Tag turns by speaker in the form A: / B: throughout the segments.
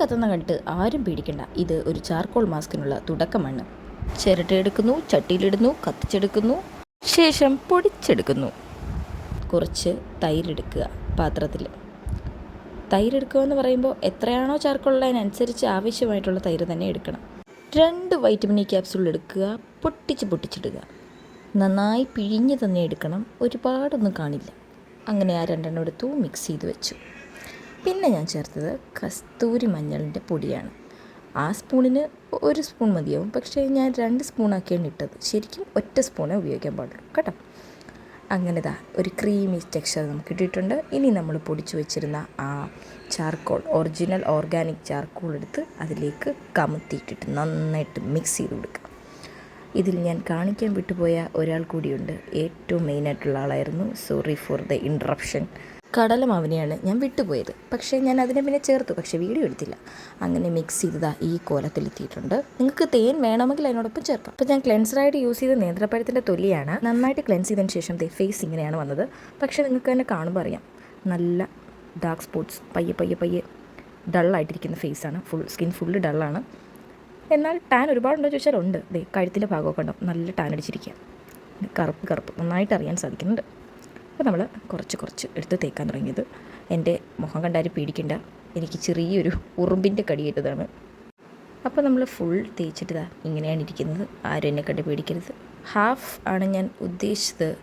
A: കത്തുന്ന കണ്ടിട്ട് ആരും പേടിക്കണ്ട. ഇത് ഒരു ചാർക്കോൾ മാസ്കിനുള്ള തുടക്കമാണ്. ചിരട്ടയെടുക്കുന്നു ചട്ടിയിലിടുന്നു കത്തിച്ചെടുക്കുന്നു ശേഷം പൊടിച്ചെടുക്കുന്നു. കുറച്ച് തൈരെടുക്കുക പാത്രത്തിൽ തൈരെടുക്കുക എന്ന് പറയുമ്പോൾ എത്രയാണോ ചാർക്കോൾ ആവശ്യമായിട്ടുള്ള തൈര് തന്നെ എടുക്കണം. രണ്ട് വൈറ്റമിൻ ഇ ക്യാപ്സൂൾ എടുക്കുക പൊട്ടിച്ച് പൊട്ടിച്ചിടുക. നന്നായി പിഴിഞ്ഞ് തന്നെ എടുക്കണം ഒരുപാടൊന്നും കാണില്ല. അങ്ങനെ ആ രണ്ടെണ്ണം എടുത്തു മിക്സ് ചെയ്ത് വെച്ചു. പിന്നെ ഞാൻ ചേർത്തത് കസ്തൂരി മഞ്ഞളിന്റെ പൊടിയാണ്. ആ സ്പൂണിന് ഒരു സ്പൂൺ മതിയാവും. പക്ഷേ ഞാൻ രണ്ട് സ്പൂണാക്കിയാണ് ഇട്ടത്. ശരിക്കും ഒറ്റ സ്പൂണേ ഉപയോഗിക്കാൻ പാടുള്ളൂ. കേട്ടോ? അങ്ങനെ ദാ ഒരു ക്രീമി ടെക്സ്ചർ നമുക്ക് കിട്ടിയിട്ടുണ്ട്. ഇനി നമ്മൾ പൊടിച്ചു വെച്ചിരുന്ന ആ ചാർക്കോൾ ഒറിജിനൽ ഓർഗാനിക് ചാർക്കോൾ എടുത്ത് അതിലേക്ക് കമത്തിയിട്ടിട്ട് നന്നായിട്ട് മിക്സ് ചെയ്ത് കൊടുക്കുക ഇതിൽ ഞാൻ കാണിക്കാൻ വിട്ടുപോയ ഒരാൾ കൂടിയുണ്ട്. ഏറ്റവും മെയിനായിട്ടുള്ള ആളായിരുന്നു. Sorry for the interruption. കടലമാവിനെയാണ് ഞാൻ വിട്ടുപോയത്. പക്ഷേ ഞാൻ അതിനെ പിന്നെ ചേർത്തു. പക്ഷേ വീഡിയോ എടുത്തില്ല. അങ്ങനെ മിക്സ് ചെയ്തതാ ഈ കോലത്തിലെത്തിയിട്ടുണ്ട് നിങ്ങൾക്ക് തേൻ വേണമെങ്കിൽ അതിനോടൊപ്പം ചേർക്കാം. അപ്പോൾ ഞാൻ ക്ലെൻസറായിട്ട് യൂസ് ചെയ്ത നേന്ത്രപ്പഴത്തിന്റെ തൊലിയാണ്. നന്നായിട്ട് ക്ലെൻസ് ചെയ്തതിന് ശേഷം ഫേസ് ഇങ്ങനെയാണ് വന്നത്. പക്ഷേ നിങ്ങൾക്ക് തന്നെ കാണുമ്പോൾ അറിയാം. നല്ല ഡാർക്ക് സ്പോട്ട്സ് പയ്യെ പയ്യെ പയ്യെ ഡള്ളായിട്ടിരിക്കുന്ന ഫേസാണ് ഫുൾ സ്കിൻ ഫുള്ള് ഡള്ളാണ് എന്നാൽ ടാൻ ഒരുപാടുണ്ടോ ചോദിച്ചാൽ ഉണ്ട്. ദേ കഴുത്തിന്റെ ഭാഗമൊക്കെ ഉണ്ടാവും നല്ല ടാൻ അടിച്ചിരിക്കുക കറുപ്പ് കറുപ്പ്. നന്നായിട്ട് അറിയാൻ സാധിക്കുന്നുണ്ട്. അപ്പോൾ നമ്മൾ കുറച്ച് കുറച്ച് എടുത്ത് തേക്കാൻ തുടങ്ങിയത്. എന്റെ മുഖം കണ്ടാരും പേടിക്കണ്ട. എനിക്ക് ചെറിയൊരു ഉറുമ്പിന്റെ കടിയേറ്റതാണ്. അപ്പോൾ നമ്മൾ ഫുൾ തേച്ചിട്ട് ഇങ്ങനെയാണ് ഇരിക്കുന്നത്. ആരും എന്നെ കണ്ട് പേടിക്കരുത്. ഹാഫ് ആണ് ഞാൻ ഉദ്ദേശിച്ചത്.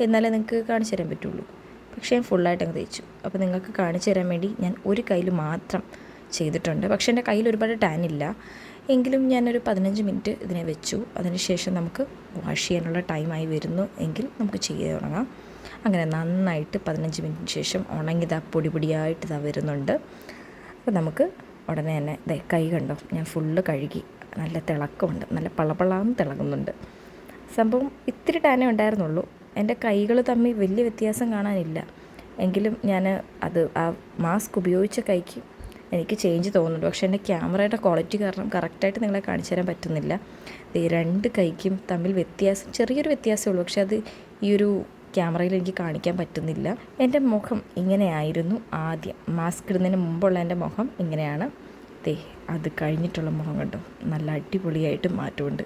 A: എന്നാലേ നിങ്ങൾക്ക് കാണിച്ചു തരാൻ പറ്റുള്ളൂ. പക്ഷേ ഞാൻ ഫുള്ളായിട്ട് അങ്ങ് തേച്ചു. അപ്പോൾ നിങ്ങൾക്ക് കാണിച്ചു തരാൻ വേണ്ടി ഞാൻ ഒരു കയ്യിൽ മാത്രം ചെയ്തിട്ടുണ്ട്. പക്ഷേ എന്റെ കയ്യിൽ ഒരുപാട് ടാൻ ഇല്ല. എങ്കിലും ഞാനൊരു പതിനഞ്ച് മിനിറ്റ് ഇതിനെ വെച്ചു. അതിനുശേഷം നമുക്ക് വാഷ് ചെയ്യാനുള്ള ടൈമായി വരുന്നു. എങ്കിൽ നമുക്ക് ചെയ്ത് തുടങ്ങാം. അങ്ങനെ നന്നായിട്ട് പതിനഞ്ച് മിനിറ്റിന് ശേഷം ഉണങ്ങിതാ പൊടി പൊടിയായിട്ട് ഇതാ വരുന്നുണ്ട്. അപ്പോൾ നമുക്ക് ഉടനെ തന്നെ ഇതേ കൈ കണ്ടോ? ഞാൻ ഫുള്ള് കഴുകി. നല്ല തിളക്കമുണ്ട്. നല്ല പളപളാന്ന് തിളങ്ങുന്നുണ്ട്. സംഭവം ഇത്തിരി ടാനേ ഉണ്ടായിരുന്നുള്ളൂ. എന്റെ കൈകൾ തമ്മിൽ വലിയ വ്യത്യാസം കാണാനില്ല. എങ്കിലും ഞാൻ അത് ആ മാസ്ക് ഉപയോഗിച്ച കൈക്ക് എനിക്ക് ചേഞ്ച് തോന്നുന്നുണ്ട്. പക്ഷേ എന്റെ ക്യാമറയുടെ ക്വാളിറ്റി കാരണം കറക്റ്റായിട്ട് നിങ്ങളെ കാണിച്ചു തരാൻ പറ്റുന്നില്ല. ദേ രണ്ട് കൈക്കും തമ്മിൽ വ്യത്യാസം ചെറിയൊരു വ്യത്യാസമേ ഉള്ളൂ. പക്ഷേ അത് ഈ ഒരു ക്യാമറയിൽ എനിക്ക് കാണിക്കാൻ പറ്റുന്നില്ല. എന്റെ മുഖം ഇങ്ങനെയായിരുന്നു ആദ്യം. മാസ്ക് ഇടുന്നതിന് മുമ്പുള്ള എന്റെ മുഖം ഇങ്ങനെയാണ്. ദേ അത് കഴിഞ്ഞിട്ടുള്ള മുഖം കണ്ടു? നല്ല അടിപൊളിയായിട്ട് മാറ്റമുണ്ട്.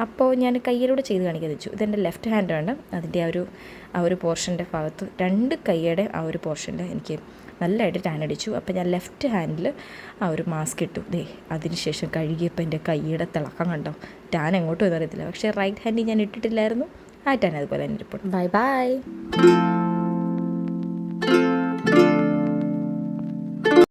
A: അപ്പോൾ ഞാൻ കയ്യിലൂടെ ചെയ്ത് കാണിക്കാൻ വെച്ചു. ഇതെന്റെ ലെഫ്റ്റ് ഹാൻഡാണ്. അതിന്റെ ആ ഒരു ആ ഒരു പോർഷന്റെ ഭാഗത്ത് രണ്ട് കൈയുടെ ആ ഒരു പോർഷനിൽ എനിക്ക് നല്ലതായിട്ട് ടാൻ അടിച്ചു. അപ്പോൾ ഞാൻ ലെഫ്റ്റ് ഹാൻഡിൽ ആ ഒരു മാസ്ക് ഇട്ടു. ദേ അതിനുശേഷം കഴുകിയപ്പോൾ എന്റെ കൈയുടെ തിളക്കം കണ്ടോ? ടാൻ എങ്ങോട്ടും എന്നറിയത്തില്ല പക്ഷേ റൈറ്റ് ഹാൻഡിൽ ഞാൻ ഇട്ടിട്ടില്ലായിരുന്നു. ആ ടാൻ അതുപോലെ തന്നെ റിപ്പോർട്ട് ബൈ ബൈ